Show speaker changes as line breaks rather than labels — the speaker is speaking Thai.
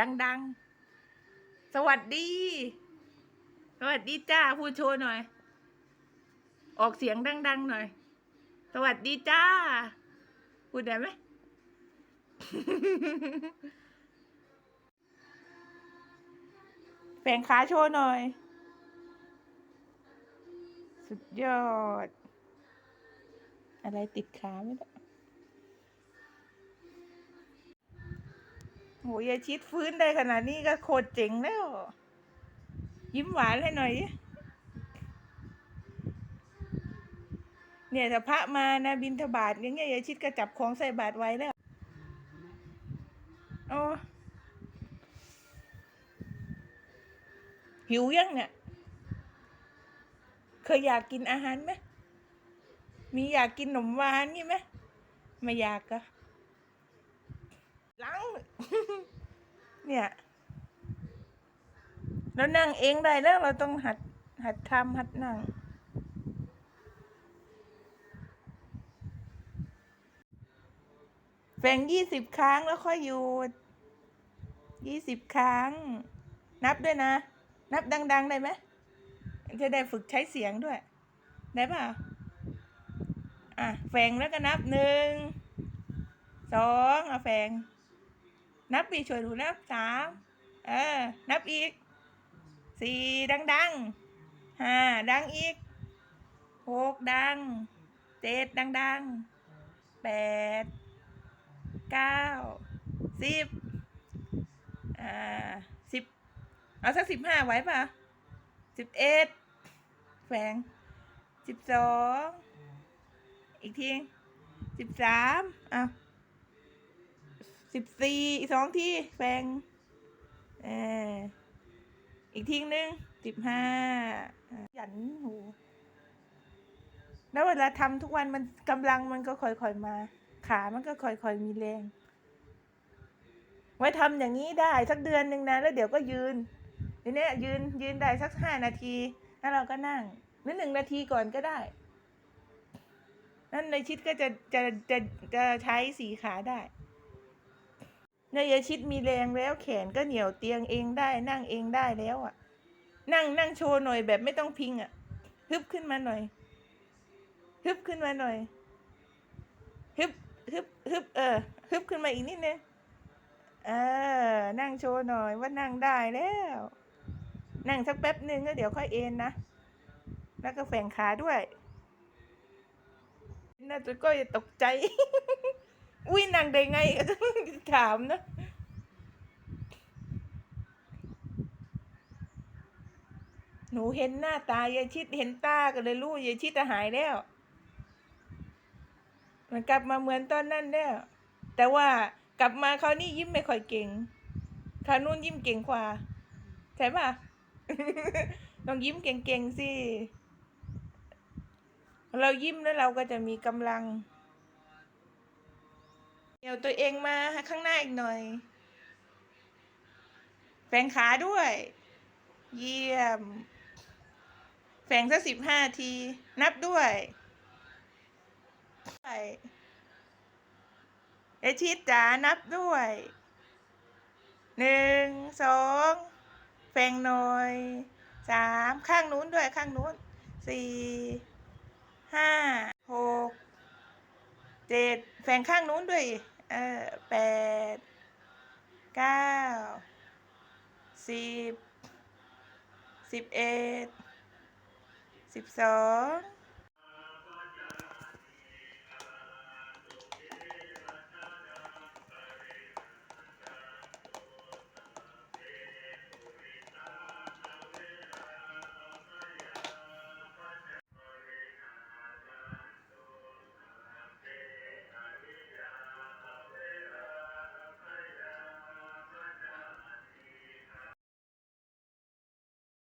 ดัง ๆ สวัสดี สวัสดีจ้าพูดโชว์หน่อย ออกเสียงดัง ๆ หน่อย สวัสดีจ้า พูดได้ไหมแฝงขาโชว์หน่อย สุดยอด อะไรติดขาไม่ได้ โหยายชิดฟื้นได้ขนาดนี้ก็โคตรเจ๋งแล้ว ยิ้มหวานให้หน่อย เนี่ยถ้าพระมานะบินทบาทอย่างเงี้ยยายชิดก็จับของใส่บาตรไว้แล้วโอ้หิวยังเนี่ย เคยอยากกินอาหารไหมมีอยากกินขนมหวานนี่ไหมไม่อยาก ก็ล้างเนี่ยเรานั่งเองได้แล้วเราต้องหัด หัดทำหัดนั่งแบ่งยี่สิบครั้งแล้วค่อยหยุดยี่สิบครั้ง นับด้วยนะ นับดัง ๆ ได้ไหมจะได้ฝึกใช้เสียงด้วย ได้ป่ะอะแฝงแล้วก็นับหนึ่งสองอะแฝง นับปีช่วยดูนับสามเออ นับอีกสี่ดังๆห้าดังอีกหกดังเจ็ดดังๆแปดเก้าสิบอ่าสิบเอาสักสิบห้าไว้ป่ะสิบเอ็ดแฝงสิบสองอีกทีสิบสามอะ สิบสี่อีกสองที่แฝงเอออีกทีหนึ่งสิบห้าหยันหูแล้วเวลาทำทุกวันมันกำลังมันก็ค่อยๆมา ขามันก็ค่อยๆมีแรง ไว้ทำอย่างนี้ได้สักเดือนหนึ่งนะ แล้วเดี๋ยวก็ยืนทีนี้ยืนยืนได้สักห้านาที แล้วเราก็นั่งหรือหนึ่งนาทีก่อนก็ได้ นั่นในชิดก็จะจะจะจะใช้สีขาได้ นายชิดมีแรงแล้วแขนก็เหนียวเตียงเองได้ นั่งเองได้แล้วอะ นั่งนั่งโชว์หน่อยแบบไม่ต้องพิงอะฮึบขึ้นมาหน่อยฮึบขึ้นมาหน่อยฮึบฮึบฮึบเออฮึบขึ้นมาอีกนิดนึงเออ นั่งโชว์หน่อยว่านั่งได้แล้ว นั่งสักแป๊บหนึ่งก็เดี๋ยวค่อยเอ็นนะ แล้วก็แฝงขาด้วยน่าจะก็ตกใจ อุ้ยนั่งได้ไงถามนะหนูเห็นหน้าตายายชิดเห็นตาก็เลยรู้ยายชิดจะหายแล้วมันกลับมาเหมือนตอนนั้นแล้วแต่ว่ากลับมาเขาวนี่ยิ้มไม่ค่อยเก่งคราวนู้นยิ้มเก่งกว่าใช่ปะต้องยิ้มเก่งๆสิเรายิ้มแล้วเราก็จะมีกำลัง เดี๋ยวตัวเองมาข้างหน้าอีกหน่อยแฝงขาด้วย เยี่ยม แฝงสักสิบห้าที นับด้วยไอชิดจ๋านับด้วย หนึ่ง สองแฝงหน่อย สาม ข้างนู้นด้วยข้างนู้น สี่ ห้า เจ็ดแฝงข้างนู้นด้วย เออแปดเก้าสิบสิบเอ็ดสิบสอง